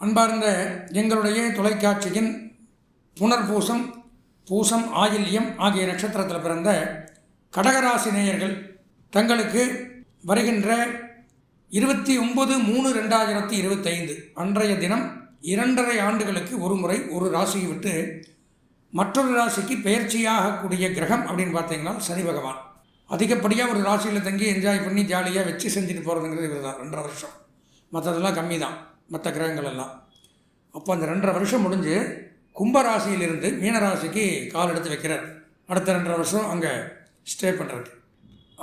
அன்பார்ந்த எங்களுடைய தொலைக்காட்சியின் புனர்பூசம் பூசம் ஆயில்யம் ஆகிய நட்சத்திரத்தில் பிறந்த கடகராசி நேயர்கள் தங்களுக்கு வருகின்ற இருபத்தி ஒன்பது மூணு ரெண்டாயிரத்தி இருபத்தைந்து அன்றைய தினம் இரண்டரை ஆண்டுகளுக்கு ஒரு முறை ஒரு ராசியை விட்டு மற்றொரு ராசிக்கு பெயர்ச்சியாகக்கூடிய கிரகம் அப்படின்னு பார்த்தீங்கன்னா சனி பகவான். அதிகப்படியாக ஒரு ராசியில் தங்கி என்ஜாய் பண்ணி ஜாலியாக வச்சு செஞ்சுட்டு போகிறதுங்கிறது இவர் தான் ரெண்டரை வருஷம். மற்றதெல்லாம் கம்மி தான் மற்ற கிரகங்கள் எல்லாம் அப்போ அந்த ரெண்டரை வருஷம் முடிஞ்சு கும்பராசியிலிருந்து மீனராசிக்கு கால் எடுத்து வைக்கிறார். அடுத்த ரெண்டரை வருஷம் அங்கே ஸ்டே பண்ணுறது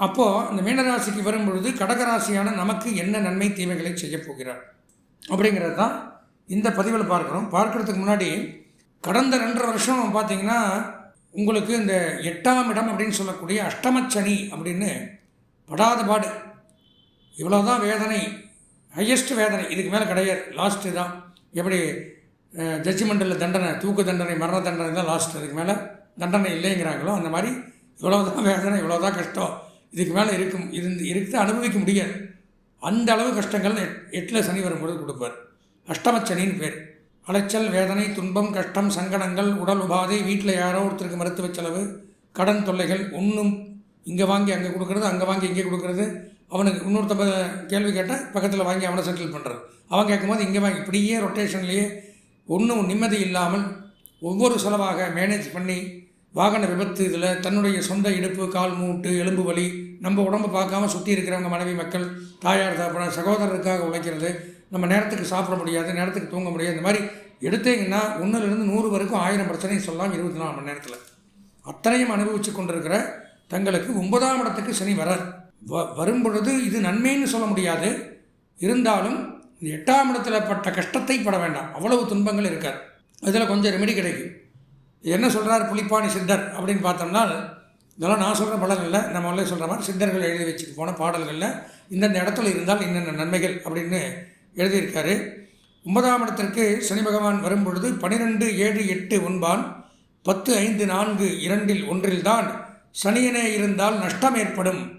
அப்போது அந்த மீனராசிக்கு வரும்பொழுது கடகராசியான நமக்கு என்ன நன்மை தீமைகளை செய்யப் போகிறார்? அப்படிங்கிறது தான் இந்த பதிவில் பார்க்குறோம். பார்க்குறதுக்கு முன்னாடி கடந்த ரெண்டரை வருஷம் பார்த்தீங்கன்னா உங்களுக்கு இந்த எட்டாம் இடம் அப்படின்னு சொல்லக்கூடிய அஷ்டமச்சனி அப்படின்னு படாத பாடு. இவ்வளோதான் வேதனை. ஹையஸ்ட் வேதனை. இதுக்கு மேலே கிடையாது. லாஸ்ட்டு தான். எப்படி ஜட்ஜ்மெண்ட்டில் தண்டனை தூக்கு தண்டனை மரண தண்டனை தான் லாஸ்ட் அதுக்கு மேலே தண்டனை இல்லைங்கிறாங்களோ அந்த மாதிரி இவ்வளோ தான் வேதனை இவ்வளோ தான் கஷ்டம். இதுக்கு மேலே இருக்கும் இருந்து இருக்குது அனுபவிக்க முடியாது. அந்த அளவு கஷ்டங்கள் எட் எட்டில் சனி வரும்பொழுது கொடுப்பார். அஷ்டமச்சனின்னு பேர். அலைச்சல் வேதனை துன்பம் கஷ்டம் சங்கடங்கள் உடல் உபாதை வீட்டில் யாரோ ஒருத்தருக்கு மருத்துவ செலவு கடன் தொல்லைகள் ஒன்றும் இங்கே வாங்கி அங்கே கொடுக்குறது அங்கே வாங்கி இங்கே கொடுக்குறது அவனுக்கு இன்னொருத்த கேள்வி கேட்டால் பக்கத்தில் வாங்கி அவனை செட்டில் பண்ணுறது அவன் கேட்கும்போது இங்கே வாங்கி இப்படியே ரொட்டேஷன்லேயே ஒன்றும் நிம்மதி இல்லாமல் ஒவ்வொரு செலவாக மேனேஜ் பண்ணி வாகன விபத்து இதில் தன்னுடைய சொந்த இடுப்பு கால் மூட்டு எலும்பு வலி நம்ம உடம்பு பார்க்காம சுற்றி இருக்கிறவங்க மனைவி மக்கள் தாயார் தாப்பன சகோதரருக்காக உழைக்கிறது நம்ம நேரத்துக்கு சாப்பிட முடியாது நேரத்துக்கு தூங்க முடியாது இந்த மாதிரி எடுத்தீங்கன்னா ஒன்றுலேருந்து நூறு வரைக்கும் ஆயிரம் பிரச்சனையும் சொல்லலாம் இருபத்தி நாலு மணி நேரத்தில். அத்தனையும் அனுபவித்து கொண்டிருக்கிற தங்களுக்கு ஒன்பதாம் இடத்துக்கு சனி வரார். வ வரும் பொழுது இது நன்மைன்னு சொல்ல முடியாது. இருந்தாலும் இந்த எட்டாம் இடத்துல பட்ட கஷ்டத்தை பட வேண்டாம். அவ்வளவு துன்பங்கள் இருக்காது. அதில் கொஞ்சம் ரெமெடி கிடைக்கும். என்ன சொல்கிறார் புலிப்பாணி சித்தர் அப்படின்னு பார்த்தோம்னா இதெல்லாம் நான் சொல்கிற பலன் இல்லை. நம்ம முதல்ல சொல்கிற மாதிரி சித்தர்கள் எழுதி வச்சுட்டு போன பாடல்களில் இந்தந்த இடத்துல இருந்தால் என்னென்ன நன்மைகள் அப்படின்னு எழுதியிருக்காரு. ஒன்பதாம் இடத்திற்கு சனி பகவான் வரும்பொழுது பனிரெண்டு ஏழு எட்டு ஒன்பான் பத்து ஐந்து நான்கு இரண்டில் ஒன்றில்தான் சனியனே இருந்தால் நஷ்டம் ஏற்படும்.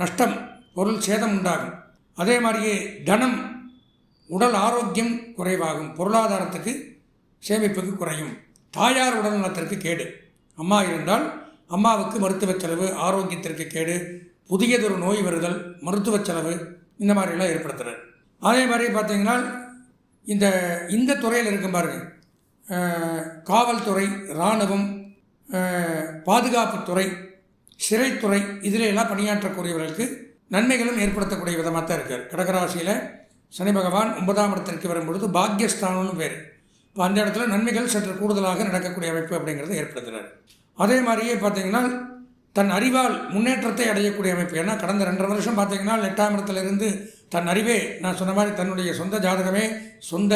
நஷ்டம் பொருள் சேதம் உண்டாகும் அதே மாதிரியே தனம் உடல் ஆரோக்கியம் குறைவாகும். பொருளாதாரத்துக்கு சேமிப்புக்கு குறையும். தாயார் உடல் நலத்திற்கு கேடு. அம்மா இருந்தால் அம்மாவுக்கு மருத்துவ செலவு ஆரோக்கியத்திற்கு கேடு. புதியதொரு நோய் வருதல் மருத்துவ செலவு இந்த மாதிரிலாம் ஏற்படுத்துகிறார் அதே மாதிரி பார்த்தீங்கன்னா இந்த இந்த துறையில் இருக்கும் பாருங்க. காவல்துறை இராணுவம் பாதுகாப்புத்துறை சிறைத்துறை இதிலெல்லாம் பணியாற்றக்கூடியவர்களுக்கு நன்மைகளும் ஏற்படுத்தக்கூடிய விதமாக தான் இருக்கார். கடகராசியில் சனி பகவான் ஒன்பதாம் இடத்திற்கு வரும்பொழுது பாக்யஸ்தானம்னு பேர். இப்போ அந்த இடத்துல நன்மைகள் சற்று கூடுதலாக நடக்கக்கூடிய அமைப்பு அப்படிங்கிறத ஏற்படுத்துகிறார் அதே மாதிரியே பார்த்தீங்கன்னா தன் அறிவால் முன்னேற்றத்தை அடையக்கூடிய அமைப்பு. ஏன்னா கடந்த ரெண்டரை வருஷம் பார்த்தீங்கன்னா எட்டாம் இடத்துலேருந்து தன் அறிவே நான் சொன்ன மாதிரி தன்னுடைய சொந்த ஜாதகமே சொந்த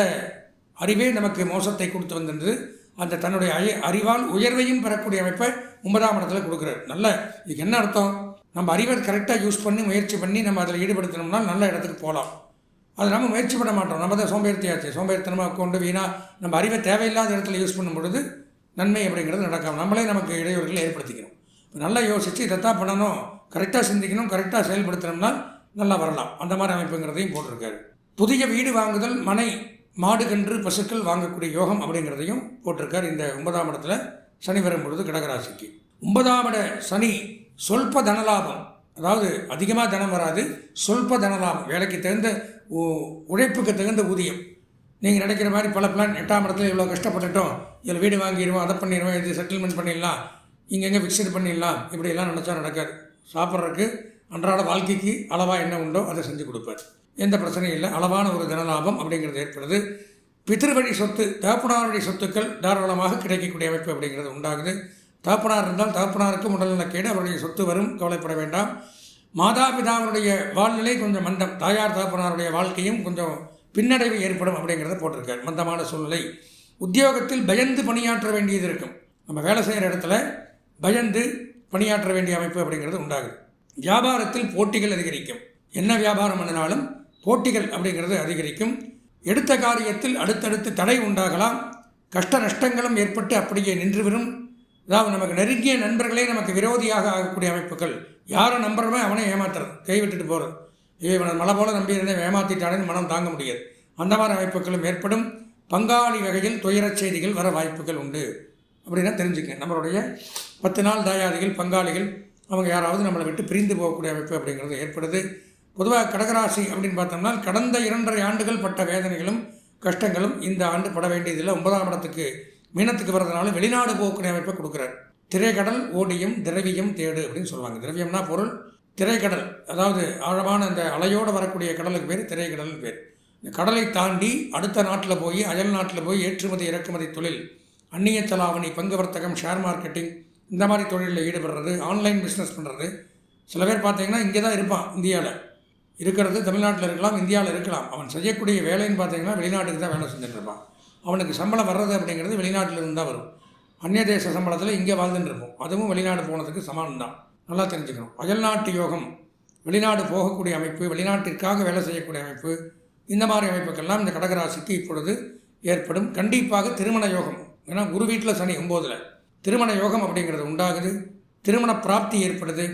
அறிவே நமக்கு மோசத்தை கொடுத்து வந்திருந்தது. அந்த தன்னுடைய அறி அறிவால் உயர்வையும் பெறக்கூடிய அமைப்பை ஒன்பதாம் இடத்துல கொடுக்குறாரு. நல்ல இதுக்கு என்ன அர்த்தம்? நம்ம அறிவை கரெக்டாக யூஸ் பண்ணி முயற்சி பண்ணி நம்ம அதில் ஈடுபடுத்தினோம்னா நல்ல இடத்துக்கு போகலாம். அது நம்ம முயற்சி பண்ண மாட்டோம். நம்ம தான் சோம்பேறித்தியாச்சு. சோம்பேறித்தனமாக கொண்டு வீணாக நம்ம அறிவை தேவையில்லாத இடத்துல யூஸ் பண்ணும் பொழுது நன்மை அப்படிங்கிறது நடக்காம நம்மளே நமக்கு இடையூறுகளை ஏற்படுத்திக்கணும் இப்போ நல்லா யோசித்து இதைத்தான் பண்ணணும். கரெக்டாக சிந்திக்கணும் கரெக்டாக செயல்படுத்தணும்னா நல்லா வரலாம். அந்த மாதிரி அமைப்புங்கிறதையும் போட்டிருக்காரு. புதிய வீடு வாங்குதல் மனை மாடு கன்று பசுக்கள் வாங்கக்கூடிய யோகம் அப்படிங்கிறதையும் போட்டிருக்கார் இந்த ஒன்பதாம் இடத்துல சனி வரும் பொழுது கடகராசிக்கு. ஒன்பதாம் இட சனி சொல்ப தனலாபம். அதாவது அதிகமாக தனம் வராது சொல்ப தனலாபம். வேலைக்கு தகுந்த உ- உழைப்புக்கு தகுந்த ஊதியம். நீங்கள் நினைக்கிற மாதிரி பல பிளான் எட்டாம் இடத்துல இவ்வளோ கஷ்டப்பட்டுட்டோம். இதில் வீடு வாங்கிடுவோம் அதை பண்ணிடுவோம் இது செட்டில்மெண்ட் பண்ணிடலாம். இங்கெங்கே ஃபிக்ஸ்டு பண்ணிடலாம். இப்படியெல்லாம் நினச்சா நடக்காது. சாப்பிட்றதுக்கு அன்றாட வாழ்க்கைக்கு அளவாக என்ன உண்டோ அதை செஞ்சு கொடுப்பார். எந்த பிரச்சனையும் இல்லை. அளவான ஒரு தனலாபம் அப்படிங்கிறது ஏற்படுது. பித்திருவழி சொத்து தகப்பனாருடைய சொத்துக்கள் தாராளமாக கிடைக்கக்கூடிய அமைப்பு அப்படிங்கிறது உண்டாகுது. தகப்பனார் இருந்தால் தகப்பனாருக்கும் உடல்நலக்கேடு அவருடைய சொத்து வரும் கவலைப்பட வேண்டாம். மாதாபிதாவுடைய வாழ்நிலை கொஞ்சம் மந்தம். தாயார் தகப்பனாருடைய வாழ்க்கையும் கொஞ்சம் பின்னடைவு ஏற்படும் அப்படிங்கிறத போட்டிருக்கார். மந்தமான சூழ்நிலை. உத்தியோகத்தில் பயந்து பணியாற்ற வேண்டியது இருக்கும். நம்ம வேலை செய்கிற இடத்துல பயந்து பணியாற்ற வேண்டிய அமைப்பு அப்படிங்கிறது உண்டாகுது. வியாபாரத்தில் போட்டிகள் அதிகரிக்கும். என்ன வியாபாரம் பண்ணினாலும் போட்டிகள் அப்படிங்கிறது அதிகரிக்கும். எடுத்த காரியத்தில் அடுத்தடுத்து தடை உண்டாகலாம். கஷ்ட நஷ்டங்களும் ஏற்பட்டு அப்படியே நின்றுவிடும். அதாவது நமக்கு நெருங்கிய நண்பர்களே நமக்கு விரோதியாக ஆகக்கூடிய அமைப்புகள். யாரை நம்புறமே அவனை ஏமாத்துறது. கைவிட்டுட்டு போகிறது ஐயோ இவனை மலை போல நம்பி இருந்தேன் மனம் தாங்க முடியாது. அந்த மாதிரி அமைப்புகளும் ஏற்படும். பங்காளி வகையில் துயரச் செய்திகள் வர வாய்ப்புகள் உண்டு. அப்படின்னா தெரிஞ்சுக்கங்க நம்மளுடைய பத்து நாள் தாயாதிகள் பங்காளிகள் அவங்க யாராவது நம்மளை விட்டு பிரிந்து போகக்கூடிய அமைப்பு அப்படிங்கிறது ஏற்படுது. பொதுவாக கடகராசி அப்படின்னு பார்த்தோம்னா கடந்த இரண்டரை ஆண்டுகள் பட்ட வேதனைகளும் கஷ்டங்களும் இந்த ஆண்டு பட வேண்டியதில்லை. ஒன்பதாம் இடத்துக்கு மீனத்துக்கு வர்றதுனால வெளிநாடு போகக்கூடிய அமைப்பை கொடுக்குறார். திரைக்கடல் ஓடியும் திரவியம் தேடு அப்படின்னு சொல்லுவாங்க. திரவியம்னா பொருள். திரைக்கடல் அதாவது ஆழமான அந்த அலையோடு வரக்கூடிய கடலுக்கு பேர் திரைக்கடல் பேர். இந்த கடலை தாண்டி அடுத்த நாட்டில் போய் அயல் நாட்டில் போய் ஏற்றுமதி இறக்குமதி தொழில். அந்நிய செலாவணி பங்கு வர்த்தகம் ஷேர் மார்க்கெட்டிங் இந்த மாதிரி தொழிலில் ஈடுபடுறது ஆன்லைன் பிஸ்னஸ் பண்ணுறது சில பேர் பார்த்தீங்கன்னா இங்கே தான் இருப்பான் இந்தியாவில் இருக்கிறது தமிழ்நாட்டில் இருக்கலாம் இந்தியாவில் இருக்கலாம். அவன் செய்யக்கூடிய வேலைன்னு பார்த்தீங்கன்னா வெளிநாட்டுக்கு தான் வேலை செஞ்சுருப்பான் இருப்பான் அவனுக்கு சம்பளம் வர்றது அப்படிங்கிறது வெளிநாட்டிலிருந்து தான் வரும். அந்நிய தேச சம்பளத்தில் இங்கே வாழ்ந்துட்டு இருப்போம் அதுவும் வெளிநாடு போனதுக்கு சமானம் தான் நல்லா தெரிஞ்சுக்கணும். அயல்நாட்டு யோகம் வெளிநாடு போகக்கூடிய அமைப்பு வெளிநாட்டிற்காக வேலை செய்யக்கூடிய அமைப்பு இந்த மாதிரி அமைப்புக்கெல்லாம் இந்த கடகராசிக்கு இப்பொழுது ஏற்படும் கண்டிப்பாக திருமண யோகம். ஏன்னா குரு வீட்டில் சனி ஒம்போதில். திருமண யோகம் அப்படிங்கிறது உண்டாகுது. திருமண பிராப்தி ஏற்படுது.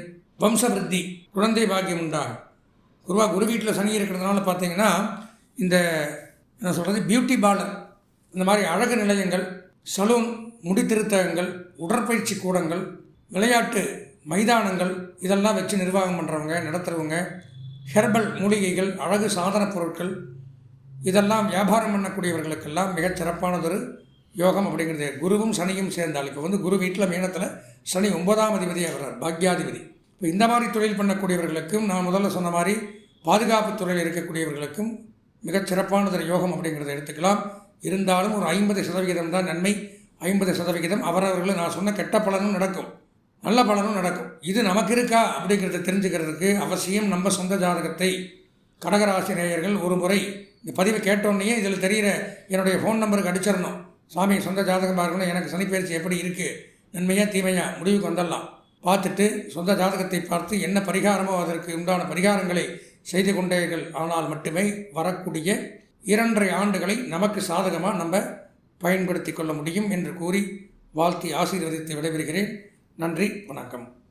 வம்சவிருத்தி குழந்தை பாக்கியம் உண்டாகும். பொதுவாக குரு வீட்டில் சனி இருக்கிறதுனால பார்த்தீங்கன்னா இந்த என்ன சொல்கிறது பியூட்டி பார்லர் இந்த மாதிரி அழகு நிலையங்கள் சலூன் முடித்திருத்தகங்கள் உடற்பயிற்சி கூடங்கள் விளையாட்டு மைதானங்கள் இதெல்லாம் வச்சு நிர்வாகம் பண்ணுறவங்க நடத்துகிறவங்க ஹெர்பல் மூலிகைகள் அழகு சாதன பொருட்கள் இதெல்லாம் வியாபாரம் பண்ணக்கூடியவர்களுக்கெல்லாம் மிகச் சிறப்பானதொரு யோகம் அப்படிங்கிறது. குருவும் சனியும் சேர்ந்தால் இப்போ வந்து குரு வீட்டில் மீனத்தில் சனி ஒன்பதாம் அதிபதியாக வர்றார் பாக்யாதிபதி. இப்போ இந்த மாதிரி தொழில் பண்ணக்கூடியவர்களுக்கும் நான் முதல்ல சொன்ன மாதிரி பாதுகாப்பு துறையில் இருக்கக்கூடியவர்களுக்கும் மிகச் சிறப்பானதொரு யோகம் அப்படிங்கிறத எடுத்துக்கலாம். இருந்தாலும் ஒரு ஐம்பது சதவிகிதம் தான் நன்மை. ஐம்பது சதவிகிதம் அவரவர்கள் நான் சொன்ன கெட்ட பலனும் நடக்கும். நல்ல பலனும் நடக்கும். இது நமக்கு இருக்கா அப்படிங்கிறத தெரிஞ்சுக்கிறதுக்கு அவசியம் நம்ம சொந்த ஜாதகத்தை. கடகராசி நேயர்கள் ஒரு முறை இந்த பதிவை கேட்டோன்னே இதில் தெரிகிற என்னுடைய ஃபோன் நம்பருக்கு அடிச்சிடணும். சாமி சொந்த ஜாதகம் பார்க்கணும் எனக்கு சனிப்பயிற்சி எப்படி இருக்குது நன்மையாக தீமையாக முடிவுக்கு வந்துடலாம். பார்த்துட்டு சொந்த ஜாதகத்தை பார்த்து என்ன பரிகாரமோ அதற்கு உண்டான பரிகாரங்களை செய்து கொண்டீர்கள். ஆனால் மட்டுமே வரக்கூடிய இரண்டரை ஆண்டுகளை நமக்கு சாதகமாக நம்ம பயன்படுத்தி கொள்ள முடியும் என்று கூறி வாழ்த்தி ஆசீர்வதித்து விடைபெறுகிறேன். நன்றி வணக்கம்.